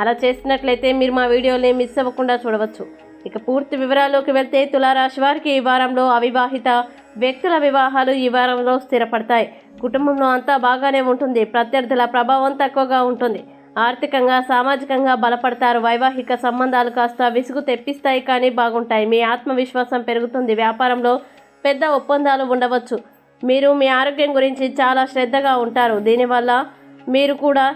అలా చేసినట్లయితే మీరు మా వీడియోని మిస్ అవ్వకుండా చూడవచ్చు. ఇక పూర్తి వివరాల్లోకి వెళ్తే తులారాశి వారికి ఈ వారంలో అవివాహిత వ్యక్తుల వివాహాలు ఈ వారంలో స్థిరపడతాయి. కుటుంబంలో అంతా బాగానే ఉంటుంది. ప్రత్యర్థుల ప్రభావం తక్కువగా ఉంటుంది. ఆర్థికంగా సామాజికంగా బలపడతారు. వైవాహిక సంబంధాలు కాస్త విసుగు తెప్పిస్తాయి కానీ బాగుంటాయి. మీ ఆత్మవిశ్వాసం పెరుగుతుంది. వ్యాపారంలో పెద్ద ఒప్పందాలు ఉండవచ్చు. మీరు మీ ఆరోగ్యం గురించి చాలా శ్రద్ధగా ఉంటారు. దీనివల్ల మీరు కూడా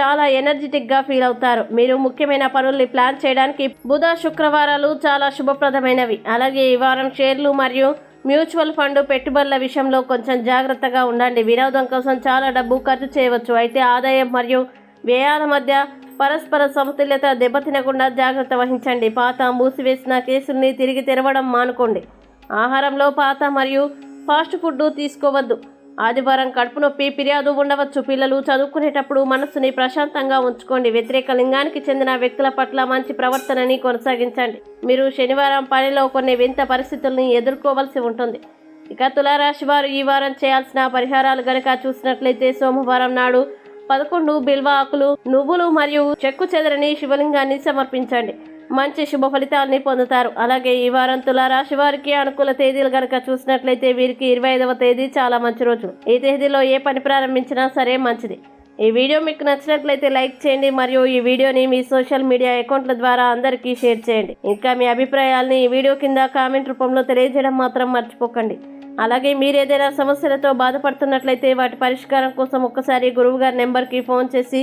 చాలా ఎనర్జెటిక్గా ఫీల్ అవుతారు. మీరు ముఖ్యమైన పనుల్ని ప్లాన్ చేయడానికి బుధ శుక్రవారాలు చాలా శుభప్రదమైనవి. అలాగే ఈ వారం షేర్లు మరియు మ్యూచువల్ ఫండ్ పెట్టుబడుల విషయంలో కొంచెం జాగ్రత్తగా ఉండండి. వినోదం కోసం చాలా డబ్బు ఖర్చు చేయవచ్చు. అయితే ఆదాయం మరియు వ్యయాల మధ్య పరస్పర సమతుల్యత దెబ్బతినకుండా జాగ్రత్త వహించండి. పాత మూసివేసిన కేసుల్ని తిరిగి తెరవడం మానుకోండి. ఆహారంలో పాత మరియు ఫాస్ట్ ఫుడ్ తీసుకోవద్దు. ఆదివారం కడుపు నొప్పి ఫిర్యాదు ఉండవచ్చు. పిల్లలు చదువుకునేటప్పుడు మనస్సుని ప్రశాంతంగా ఉంచుకోండి. వ్యతిరేక లింగానికి చెందిన వ్యక్తుల పట్ల మంచి ప్రవర్తనని కొనసాగించండి. మీరు శనివారం పనిలో కొన్ని వింత పరిస్థితుల్ని ఎదుర్కోవలసి ఉంటుంది. ఇక తులారాశి వారు ఈ వారం చేయాల్సిన పరిహారాలు గనక చూసినట్లయితే సోమవారం నాడు పదకొండు బిల్వ ఆకులు నువ్వులు మరియు చెక్కు చెదరని శివలింగాన్ని సమర్పించండి. మంచి శుభ ఫలితాలని పొందుతారు. అలాగే ఈ వారం తులారాశి వారికి అనుకూల తేదీలు గనక చూసినట్లయితే వీరికి ఇరవై ఐదవ తేదీ చాలా మంచి రోజు. ఈ తేదీలో ఏ పని ప్రారంభించినా సరే మంచిది. ఈ వీడియో మీకు నచ్చినట్లయితే లైక్ చేయండి మరియు ఈ వీడియోని మీ సోషల్ మీడియా అకౌంట్ల ద్వారా అందరికీ షేర్ చేయండి. ఇంకా మీ అభిప్రాయాల్ని ఈ వీడియో కింద కామెంట్ రూపంలో తెలియజేయడం మాత్రం మర్చిపోకండి. అలాగే మీరు ఏదైనా సమస్యలతో బాధపడుతున్నట్లయితే వాటి పరిష్కారం కోసం ఒక్కసారి గురువు గారి నెంబర్కి ఫోన్ చేసి